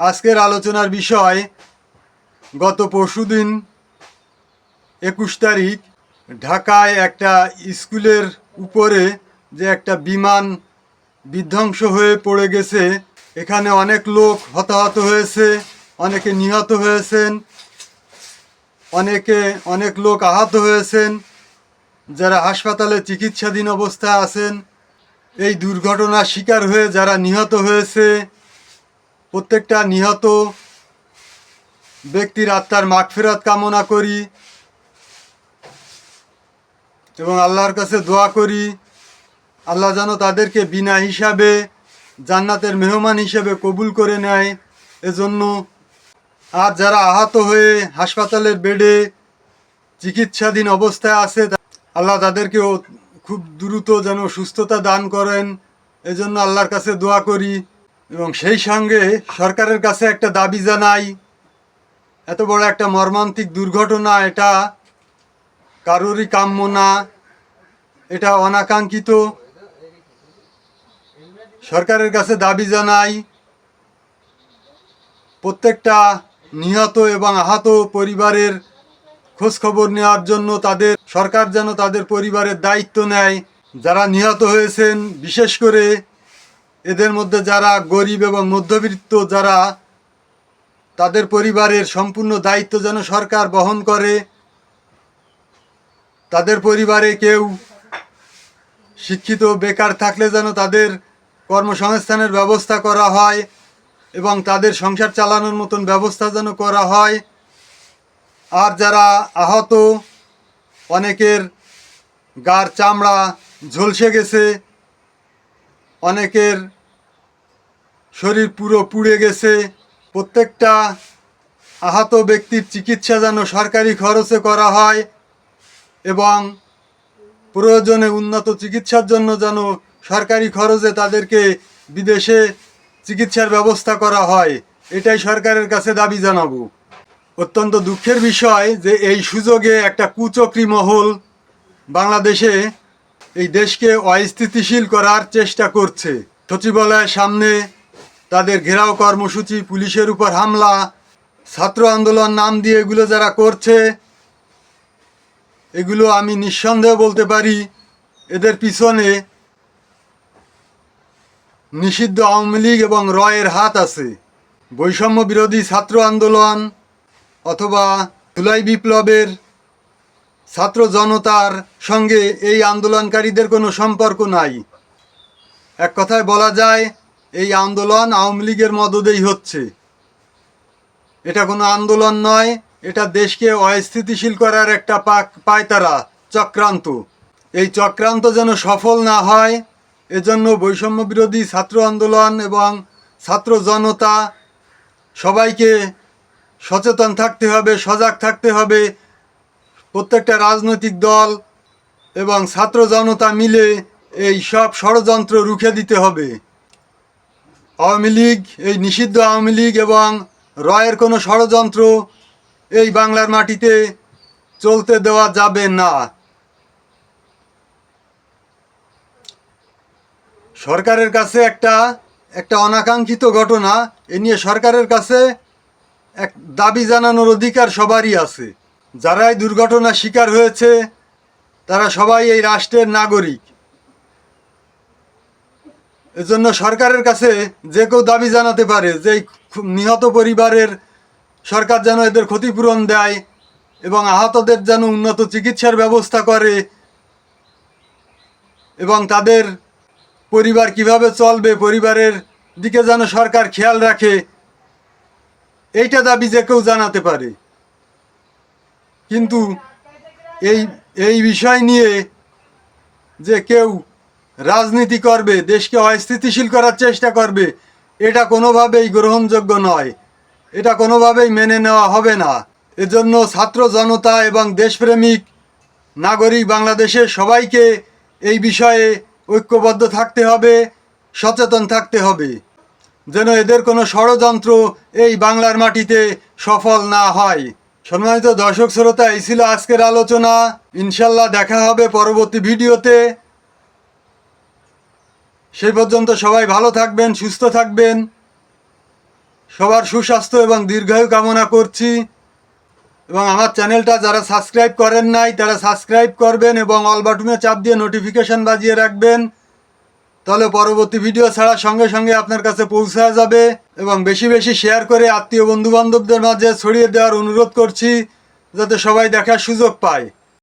আজকের আলোচনার বিষয়, গত পরশুদিন একুশ তারিখ, ঢাকায় একটা স্কুলের উপরে যে একটা বিমান বিধ্বংস হয়ে পড়ে গেছে, এখানে অনেক লোক হতাহত হয়েছে, অনেকে নিহত হয়েছেন, অনেকে অনেক লোক আহত হয়েছেন, যারা হাসপাতালে চিকিৎসাধীন অবস্থায় আছেন, এই দুর্ঘটনার শিকার হয়ে যারা নিহত হয়েছে প্রত্যেকটা নিহত ব্যক্তির আত্মার মাগফেরাত কামনা করি এবং আল্লাহর কাছে দোয়া করি, আল্লাহ যেন তাদেরকে বিনা হিসাবে জান্নাতের মেহমান হিসেবে কবুল করে নেয়। এজন্য আর যারা আহত হয়ে হাসপাতালের বেডে চিকিৎসাধীন অবস্থায় আছে, আল্লাহ তাদেরকেও খুব দ্রুত যেন সুস্থতা দান করেন। এজন্য আল্লাহর কাছে দোয়া করি। এবং সেই সঙ্গে সরকারের কাছে একটা দাবি জানাই, এত বড় একটা মর্মান্তিক দুর্ঘটনা, এটা কারোরই কাম্য না, এটা অনাকাঙ্ক্ষিত। সরকারের কাছে দাবি জানাই, প্রত্যেকটা নিহত এবং আহত পরিবারের খোঁজ খবর নেওয়ার জন্য তাদের, সরকার যেন তাদের পরিবারের দায়িত্ব নেয়। যারা নিহত হয়েছেন, বিশেষ করে এদের মধ্যে যারা গরিব এবং মধ্যবিত্ত, যারা তাদের পরিবারের সম্পূর্ণ দায়িত্ব যেন সরকার বহন করে, তাদের পরিবারে কেউ শিক্ষিত, বেকার থাকলে যেন তাদের কর্মসংস্থানের ব্যবস্থা করা হয় এবং তাদের সংসার চালানোর মতন ব্যবস্থা যেন করা হয়। আর যারা আহত, অনেকের গার চামড়া ঝলসে গেছে অনেকের শরীর পুরো পুড়ে গেছে। প্রত্যেকটা আহত ব্যক্তির চিকিৎসা যেন সরকারি খরচে করা হয় এবং প্রয়োজনে উন্নত চিকিৎসার জন্য যেন সরকারি খরচে তাদেরকে বিদেশে চিকিৎসার ব্যবস্থা করা হয়, এটাই সরকারের কাছে দাবি জানাব। অত্যন্ত দুঃখের বিষয় যে এই সুযোগে একটা কুচক্রী মহল বাংলাদেশে এই দেশকে অস্থিতিশীল করার চেষ্টা করছে। সচিবালয়ের সামনে তাদের ঘেরাও কর্মসূচি, পুলিশের উপর হামলা, ছাত্র আন্দোলন নাম দিয়ে এগুলো যারা করছে, এগুলো আমি নিঃসন্দেহ বলতে পারি, এদের পিছনে নিষিদ্ধ আওয়ামী লীগ এবং রয়ের হাত আছে। বৈষম্য বিরোধী ছাত্র আন্দোলন অথবা জুলাই বিপ্লবের ছাত্র জনতার সঙ্গে এই আন্দোলনকারীদের কোনো সম্পর্ক নাই। এক কথায় বলা যায়, এই আন্দোলন আওয়ামী লীগের মদদেই হচ্ছে। এটা কোনো আন্দোলন নয়, এটা দেশকে অস্থিতিশীল করার একটা পাক পায়তারা, চক্রান্ত। এই চক্রান্ত যেন সফল না হয়, এজন্য বৈষম্য বিরোধী ছাত্র আন্দোলন এবং ছাত্র জনতা সবাইকে সচেতন থাকতে হবে, সজাগ থাকতে হবে প্রত্যেকটা রাজনৈতিক দল এবং ছাত্র জনতা মিলে এই সব ষড়যন্ত্র রুখে দিতে হবে। আওয়ামী লীগ, এই নিষিদ্ধ আওয়ামী লীগ এবং রয়ের কোনো ষড়যন্ত্র এই বাংলার মাটিতে চলতে দেওয়া যাবে না। সরকারের কাছে একটা একটা অনাকাঙ্ক্ষিত ঘটনা, এ নিয়ে সরকারের কাছে এক দাবি জানানোর অধিকার সবারই আছে। যারা এই দুর্ঘটনার শিকার হয়েছে, তারা সবাই এই রাষ্ট্রের নাগরিক। এজন্য সরকারের কাছে যে কেউ দাবি জানাতে পারে যে নিহত পরিবারের সরকার যেন এদের ক্ষতিপূরণ দেয় এবং আহতদের যেন উন্নত চিকিৎসার ব্যবস্থা করে এবং তাদের পরিবার কীভাবে চলবে, পরিবারের দিকে যেন সরকার খেয়াল রাখে, এইটা দাবি যে কেউ জানাতে পারে। কিন্তু এই এই বিষয় নিয়ে যে কেউ রাজনীতি করবে, দেশকে অস্থিতিশীল করার চেষ্টা করবে, এটা কোনোভাবেই গ্রহণযোগ্য নয়। এটা কোনোভাবেই মেনে নেওয়া হবে না। এজন্য ছাত্র জনতা এবং দেশপ্রেমিক নাগরিক বাংলাদেশের সবাইকে এই বিষয়ে ঐক্যবদ্ধ থাকতে হবে, সচেতন থাকতে হবে, যেন এদের কোনো ষড়যন্ত্র এই বাংলার মাটিতে সফল না হয়। সম্মানিত দর্শক শ্রোতা, এই ছিল আজকের আলোচনা। ইনশাল্লাহ দেখা হবে পরবর্তী ভিডিওতে। সেই পর্যন্ত সবাই ভালো থাকবেন, সুস্থ থাকবেন। সবার সুস্বাস্থ্য এবং দীর্ঘায়ু কামনা করছি। এবং আমার চ্যানেলটা যারা সাবস্ক্রাইব করেন নাই, তারা সাবস্ক্রাইব করবেন এবং অল চাপ দিয়ে নোটিফিকেশন বাজিয়ে রাখবেন। তাহলে পরবর্তী ভিডিও ছাড়া সঙ্গে সঙ্গে আপনার কাছে পৌঁছা যাবে এবং বেশি বেশি শেয়ার করে আত্মীয় বন্ধু বান্ধবদের মাঝে ছড়িয়ে দেওয়ার অনুরোধ করছি, যাতে সবাই দেখার সুযোগ পায়।